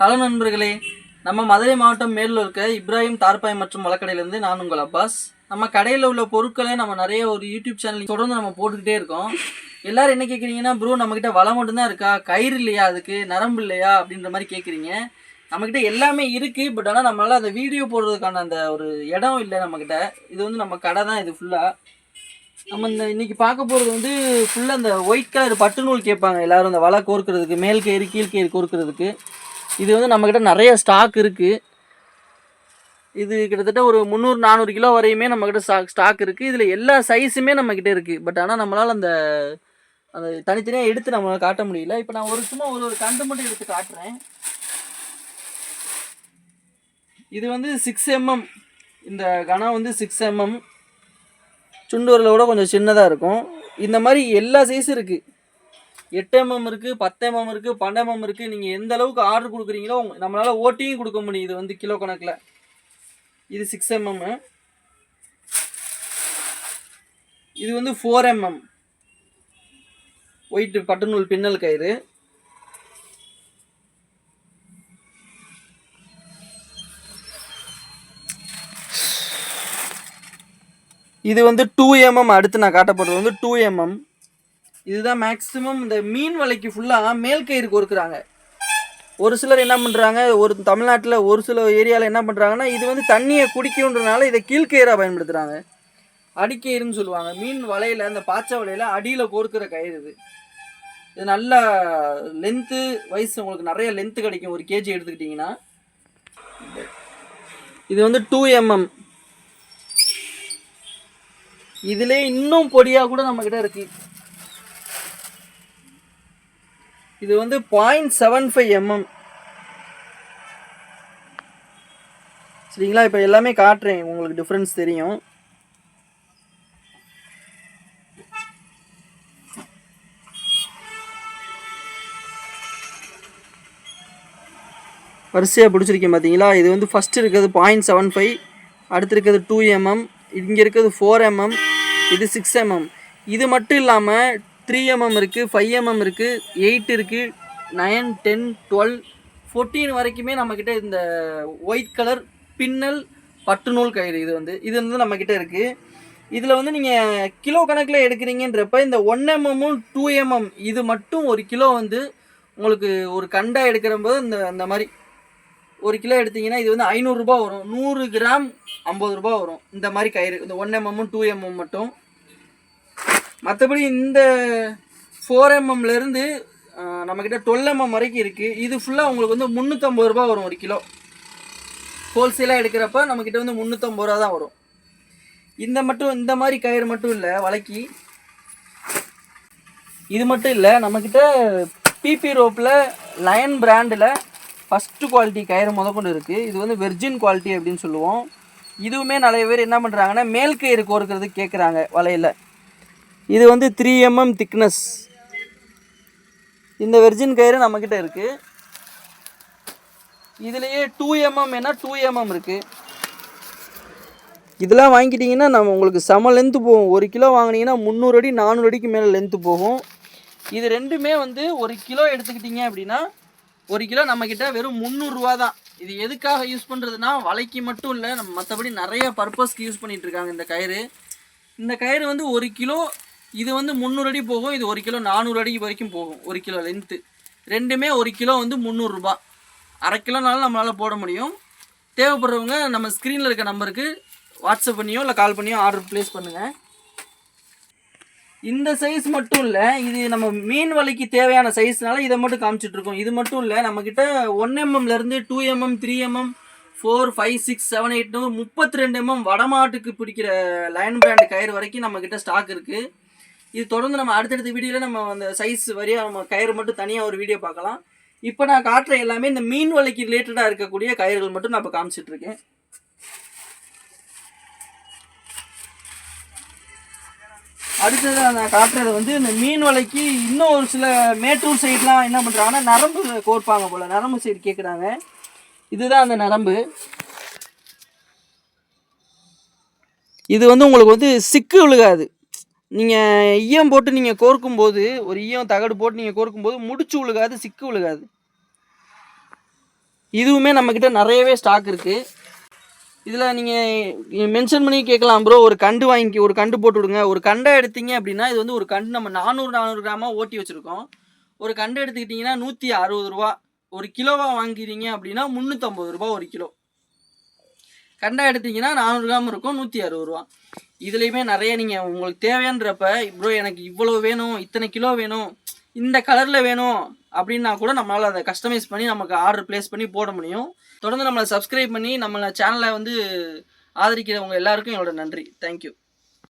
Hello நண்பர்களே நம்ம மதுரை மாவட்டம் மேலில் இருக்க இப்ராஹிம் தார்பாய் மற்றும் வழக்கடையிலேருந்து நான் உங்கள் அப்பாஸ். நம்ம கடையில் உள்ள பொருட்களை நம்ம நிறைய ஒரு யூடியூப் சேனல் தொடர்ந்து நம்ம போட்டுக்கிட்டே இருக்கோம். எல்லாரும் என்ன கேட்குறீங்கன்னா ப்ரோ நம்மக்கிட்ட வலை மட்டும்தான் இருக்கா? கயிறு இல்லையா அதுக்கு? நரம்பு இல்லையா? அப்படின்ற மாதிரி கேட்குறீங்க நம்மக்கிட்ட எல்லாமே இருக்குது பட் ஆனால் நம்மளால் அந்த வீடியோ போடுறதுக்கான அந்த ஒரு இடம் இல்லை நம்மக்கிட்ட இது வந்து நம்ம கடை தான் இது ஃபுல்லாக நம்ம இந்த இன்னைக்கு பார்க்க போகிறது வந்து ஃபுல்லாக அந்த ஒயிட் கலர் பட்டு நூல் கேட்பாங்க எல்லாரும். அந்த வலை கோர்க்கிறதுக்கு மேல் கயிறு கீழ் கயிறு கோர்க்கிறதுக்கு. இது வந்து நம்மக்கிட்ட நிறைய ஸ்டாக் இருக்குது இது கிட்டத்தட்ட ஒரு முந்நூறு நானூறு கிலோ வரையுமே நம்மக்கிட்ட ஸ்டாக் ஸ்டாக் இருக்குது இதில் எல்லா சைஸுமே நம்மக்கிட்ட இருக்குது பட் ஆனால் நம்மளால் அந்த அந்த தனித்தனியாக எடுத்து நம்மளால் காட்ட முடியல. இப்போ நான் ஒரு சும்மா ஒரு ஒரு கண்டு மட்டும் எடுத்து காட்டுறேன். இது வந்து சிக்ஸ் எம்எம் இந்த கணம் வந்து சிக்ஸ் எம்எம் சுண்டு விரலை கொஞ்சம் சின்னதாக இருக்கும். இந்த மாதிரி எல்லா சைஸும் இருக்குது எட்டு எம்எம் இருக்குது பத்து எம்எம் இருக்குது பன்னெண்டு எம்எம் இருக்குது நீங்கள் எந்த அளவுக்கு ஆர்டர் கொடுக்குறீங்களோ உங்க- நம்மளால் ஓட்டியும் கொடுக்க முடியும். இது வந்து கிலோ கணக்கில். இது சிக்ஸ் எம்எம் இது வந்து ஃபோர் எம்எம் ஒயிட் பட்டுநூல் பின்னல் கயிறு. இது வந்து டூ எம்எம் அடுத்து நான் காட்டப்படுறது வந்து டூ எம்எம் இதுதான் மேக்ஸிமம் இந்த மீன் வலைக்கு ஃபுல்லாக மேல் கயிறு கொடுக்குறாங்க ஒரு சிலர் என்ன பண்ணுறாங்க ஒரு தமிழ்நாட்டில் ஒரு சில ஏரியாவில் என்ன பண்ணுறாங்கன்னா இது வந்து தண்ணியை குடிக்குன்றனால இதை கீழ்கயிறாக பயன்படுத்துகிறாங்க அடிக்கயிறுன்னு சொல்லுவாங்க. மீன் வலையில் அந்த பாச்சை வலையில் அடியில் கோர்க்கிற கயிறு இது. இது நல்லா லென்த்து வயசு உங்களுக்கு நிறைய லென்த்து கிடைக்கும். ஒரு கேஜி எடுத்துக்கிட்டிங்கன்னா. இது வந்து டூ எம்எம் இதிலே இன்னும் பொடியாக கூட நம்மக்கிட்ட இருக்குது இது வந்து பாயிண்ட் செவன் ஃபைவ் எம்எம் சரிங்களா? இப்போ எல்லாமே காட்டுறேன். உங்களுக்கு டிஃப்ரென்ஸ் தெரியும். வரிசையாக பிடிச்சிருக்கேன் பார்த்தீங்களா இது வந்து ஃபஸ்ட்டு இருக்கிறது பாயிண்ட் செவன் ஃபைவ் அடுத்து இருக்கிறது டூ எம்எம் இங்கே இருக்கிறது ஃபோர் எம்எம் இது சிக்ஸ் எம்எம் இது மட்டும் இல்லாமல் த்ரீ எம்எம் இருக்குது ஃபைவ் எம்எம் இருக்குது எயிட் இருக்குது நைன் டென் டுவெல் ஃபோர்டீன் வரைக்குமே நம்மக்கிட்ட இந்த ஒயிட் கலர் பின்னல் பட்டு நூல் கயிறு இது வந்து இது வந்து நம்மக்கிட்ட இருக்குது இதில் வந்து நீங்கள் கிலோ கணக்கில் எடுக்கிறீங்கன்றப்ப இந்த ஒன் எம்எம்மும் டூ எம்எம் இது மட்டும் ஒரு கிலோ வந்து உங்களுக்கு ஒரு கண்டா எடுக்கிற போது இந்த இந்த மாதிரி ஒரு கிலோ எடுத்தீங்கன்னா இது வந்து ஐநூறுரூபா வரும். நூறு கிராம் ஐம்பது ரூபா வரும். இந்த மாதிரி கயிறு இந்த ஒன் எம்எம்மும் டூ எம்எம் மட்டும். மற்றபடி இந்த ஃபோர் எம்எம்லேருந்து நம்மக்கிட்ட டுவெல் எம்எம் வரைக்கும் இருக்குது இது ஃபுல்லாக உங்களுக்கு வந்து முந்நூற்றம்பது ரூபா வரும் ஒரு கிலோ. ஹோல்சேலாக எடுக்கிறப்ப நம்மக்கிட்ட வந்து முந்நூற்றம்பது ரூபா தான் வரும். இந்த மட்டும் இந்த மாதிரி கயிறு மட்டும் இல்லை வலைக்கு இது மட்டும் இல்லை நம்மக்கிட்ட பிபி ரோப்பில் லயன் பிராண்டில் ஃபஸ்ட்டு குவாலிட்டி கயிறு முதற்கொண்டு இருக்குது இது வந்து வெர்ஜின் குவாலிட்டி அப்படின்னு சொல்லுவோம். இதுவுமே நிறைய பேர் என்ன பண்ணுறாங்கன்னா மேல் கயிறு கோர்க்கறதுக்கு கேட்குறாங்க வலையில். இது வந்து த்ரீ எம்எம் திக்னஸ் இந்த வெர்ஜின் கயிறு நம்மக்கிட்ட இருக்குது இதுலேயே டூ எம்எம் என்ன? டூ எம்எம் இருக்குது இதெல்லாம் வாங்கிட்டிங்கன்னா நம்ம உங்களுக்கு செம லென்த்து போகும். ஒரு கிலோ வாங்கினீங்கன்னா முந்நூறு அடி நானூறு அடிக்கு மேலே லென்த்து போகும். இது ரெண்டுமே வந்து ஒரு கிலோ எடுத்துக்கிட்டிங்க அப்படின்னா ஒரு கிலோ நம்மக்கிட்ட வெறும் முந்நூறுரூவா தான். இது எதுக்காக யூஸ் பண்ணுறதுனா வலைக்கு மட்டும் இல்லை நம்ம மற்றபடி நிறைய பர்பஸ்க்கு யூஸ் பண்ணிகிட்ருக்காங்க இந்த கயிறு. இந்த கயிறு வந்து ஒரு கிலோ இது வந்து முந்நூறு அடி போகும் இது ஒரு கிலோ நானூறு அடி வரைக்கும் போகும் ஒரு கிலோ லென்த்து ரெண்டுமே ஒரு கிலோ வந்து முந்நூறுரூபா அரை கிலோனாலும் நம்மளால் போட முடியும். தேவைப்படுறவங்க நம்ம ஸ்க்ரீனில் இருக்க நம்பருக்கு வாட்ஸ்அப் பண்ணியோ இல்லை கால் பண்ணியோ ஆர்டர் ப்ளேஸ் பண்ணுங்கள் இந்த சைஸ் மட்டும் இல்லை இது நம்ம மீன் வலைக்கு தேவையான சைஸ்னால இதை மட்டும் காமிச்சிட்ருக்கோம் இது மட்டும் இல்லை நம்மக்கிட்ட one எம்எம்லேருந்து two mm three mm four five six seven eight முப்பத்தி ரெண்டு எம்எம் வடமாட்டுக்கு பிடிக்கிற லைன் பிராண்ட் கயிறு வரைக்கும் நம்மக்கிட்ட ஸ்டாக் இருக்குது இது தொடர்ந்து நம்ம அடுத்தடுத்த வீடியோவில் நம்ம அந்த சைஸ் வரையாக நம்ம கயிறு மட்டும் தனியாக ஒரு வீடியோ பார்க்கலாம். இப்போ நான் காட்டுற எல்லாமே இந்த மீன் வலைக்கு ரிலேட்டடாக இருக்கக்கூடிய கயிறுகள் மட்டும் நான் இப்போ காமிச்சிட்ருக்கேன் அடுத்தது நான் காட்டுறது வந்து இந்த மீன் வலைக்கு இன்னும் ஒரு சில மேட்டூர் சைட்லாம் என்ன பண்ணுறாங்கன்னா நரம்பு கோர்ப்பாங்க போல். நரம்பு சைடு கேட்குறாங்க இதுதான் அந்த நரம்பு. இது வந்து உங்களுக்கு வந்து சிக்கு விழுகாது. நீங்கள் ஈயம் போட்டு நீங்கள் கோர்க்கும்போது ஒரு ஈயம் தகடு போட்டு நீங்கள் கோர்க்கும்போது முடிச்சு விழுகாது சிக்கு விழுகாது இதுவுமே நம்மக்கிட்ட நிறையவே ஸ்டாக் இருக்குது இதில் நீங்கள் மென்ஷன் பண்ணி கேட்கலாம் ப்ரோ ஒரு கண்டு வாங்கி ஒரு கண்டு போட்டு விடுங்க. ஒரு கண்டை எடுத்தீங்க அப்படின்னா இது வந்து ஒரு கண்டு நம்ம நானூறு நானூறு கிராமாக ஓட்டி வச்சுருக்கோம். ஒரு கண்டு எடுத்துக்கிட்டிங்கன்னா நூற்றி அறுபது ரூபா. ஒரு கிலோவாக வாங்கிறீங்க அப்படின்னா முந்நூற்றம்பது ரூபா ஒரு கிலோ. கண்டா எடுத்தீங்கன்னா நானூறு கிராம் இருக்கும் நூற்றி அறுபது ரூபா. இதுலேயுமே நிறைய நீங்கள் உங்களுக்கு தேவைன்றப்ப ப்ரோ எனக்கு இவ்வளோ வேணும் இத்தனை கிலோ வேணும் இந்த கலரில் வேணும் அப்படின்னா கூட நம்மளால் அதை கஸ்டமைஸ் பண்ணி நமக்கு ஆர்டர் ப்ளேஸ் பண்ணி போட முடியும். தொடர்ந்து நம்மளை சப்ஸ்கிரைப் பண்ணி நம்மளை சேனலை வந்து ஆதரிக்கிறவங்க எல்லாருக்கும் என்னோட நன்றி. தேங்க்யூ